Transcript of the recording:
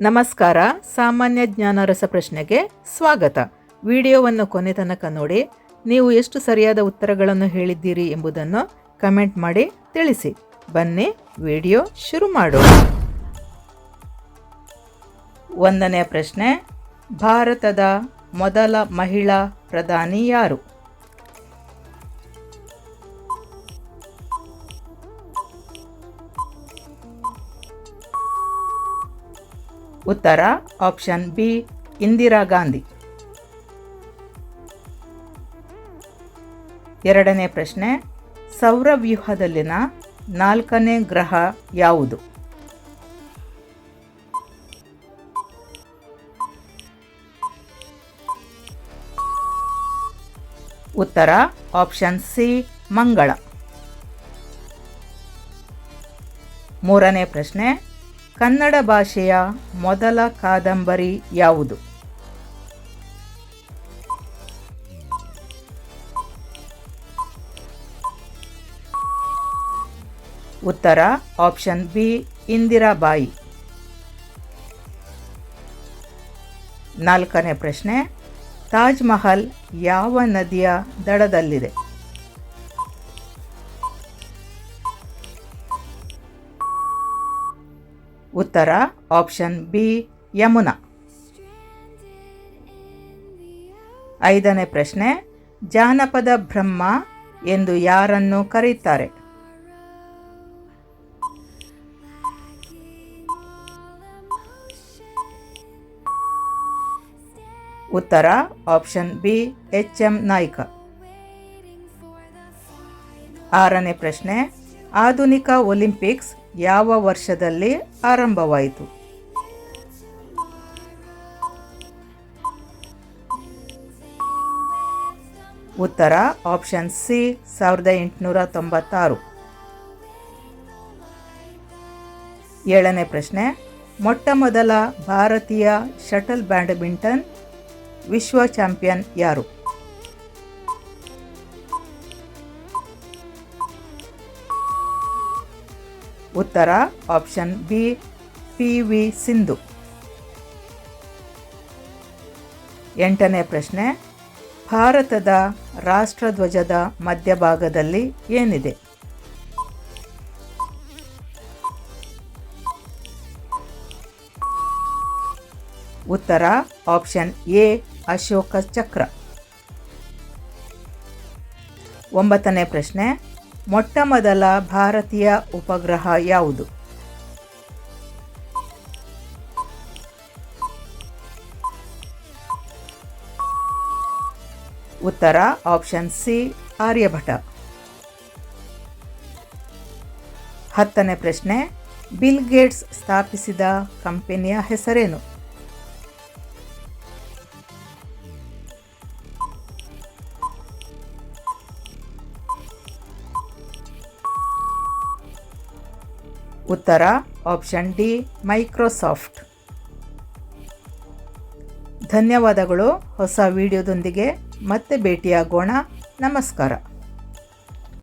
ನಮಸ್ಕಾರ, ಸಾಮಾನ್ಯ ಜ್ಞಾನ ರಸಪ್ರಶ್ನೆಗೆ ಸ್ವಾಗತ. ವಿಡಿಯೋವನ್ನು ಕೊನೆ ತನಕ ನೋಡಿ, ನೀವು ಎಷ್ಟು ಸರಿಯಾದ ಉತ್ತರಗಳನ್ನು ಹೇಳಿದ್ದೀರಿ ಎಂಬುದನ್ನು ಕಮೆಂಟ್ ಮಾಡಿ ತಿಳಿಸಿ. ಬನ್ನಿ, ವಿಡಿಯೋ ಶುರು ಮಾಡೋಣ. ಒಂದನೆಯ ಪ್ರಶ್ನೆ, ಭಾರತದ ಮೊದಲ ಮಹಿಳಾ ಪ್ರಧಾನಿ ಯಾರು? ಉತ್ತರ ಆಪ್ಷನ್ ಬಿ, ಇಂದಿರಾ ಗಾಂಧಿ. ಎರಡನೇ ಪ್ರಶ್ನೆ ಸೌರವ್ಯೂಹದಲ್ಲಿನ ನಾಲ್ಕನೇ ಗ್ರಹ ಯಾವುದು? ಉತ್ತರ ಆಪ್ಷನ್ ಸಿ, ಮಂಗಳ. ಮೂರನೇ ಪ್ರಶ್ನೆ ಕನ್ನಡ ಭಾಷೆಯ ಮೊದಲ ಕಾದಂಬರಿ ಯಾವುದು? ಉತ್ತರ, ಆಪ್ಷನ್ ಬಿ, ಇಂದಿರಾಬಾಯಿ. ನಾಲ್ಕನೇ ಪ್ರಶ್ನೆ, ತಾಜ್ ಮಹಲ್ ಯಾವ ನದಿಯ ದಡದಲ್ಲಿದೆ? ಉತ್ತರ ಆಪ್ಷನ್ ಬಿ ಯಮುನಾ. ಐದನೇ ಪ್ರಶ್ನೆ, ಜಾನಪದ ಬ್ರಹ್ಮ ಎಂದು ಯಾರನ್ನು ಕರೆಯುತ್ತಾರೆ? ಉತ್ತರ option B H M Naik. ಆರನೇ ಪ್ರಶ್ನೆ, ಆಧುನಿಕ ಒಲಿಂಪಿಕ್ಸ್ ಯಾವ ವರ್ಷದಲ್ಲಿ ಆರಂಭವಾಯಿತು? ಉತ್ತರ, ಆಪ್ಷನ್ ಸಿ, ಸಾವಿರದ ಎಂಟುನೂರ ತೊಂಬತ್ತಾರು. ಏಳನೇ ಪ್ರಶ್ನೆ, ಮೊಟ್ಟ ಮೊದಲ ಭಾರತೀಯ ಶಟಲ್ ಬ್ಯಾಡ್ಮಿಂಟನ್ ವಿಶ್ವ ಚಾಂಪಿಯನ್ ಯಾರು? ಉತ್ತರ option B, P V Sindhu. ಎಂಟನೇ ಪ್ರಶ್ನೆ, ಭಾರತದ ರಾಷ್ಟ್ರಧ್ವಜದ ಮಧ್ಯಭಾಗದಲ್ಲಿ ಏನಿದೆ? ಉತ್ತರ ಆಪ್ಷನ್ ಎ, ಅಶೋಕ ಚಕ್ರ. ಒಂಬತ್ತನೇ ಪ್ರಶ್ನೆ ಮೊಟ್ಟ ಮೊದಲ ಭಾರತೀಯ ಉಪಗ್ರಹ ಯಾವುದು? ಉತ್ತರ, ಆಪ್ಷನ್ ಸಿ, ಆರ್ಯಭಟ. ಹತ್ತನೇ ಪ್ರಶ್ನೆ, ಬಿಲ್ ಗೇಟ್ಸ್ ಸ್ಥಾಪಿಸಿದ ಕಂಪನಿಯ ಹೆಸರೇನು? ಉತ್ತರ ಆಪ್ಷನ್ ಡಿ ಮೈಕ್ರೋಸಾಫ್ಟ್ ಧನ್ಯವಾದಗಳು. ಹೊಸ ವಿಡಿಯೋದೊಂದಿಗೆ ಮತ್ತೆ ಭೇಟಿಯಾಗೋಣ. ನಮಸ್ಕಾರ.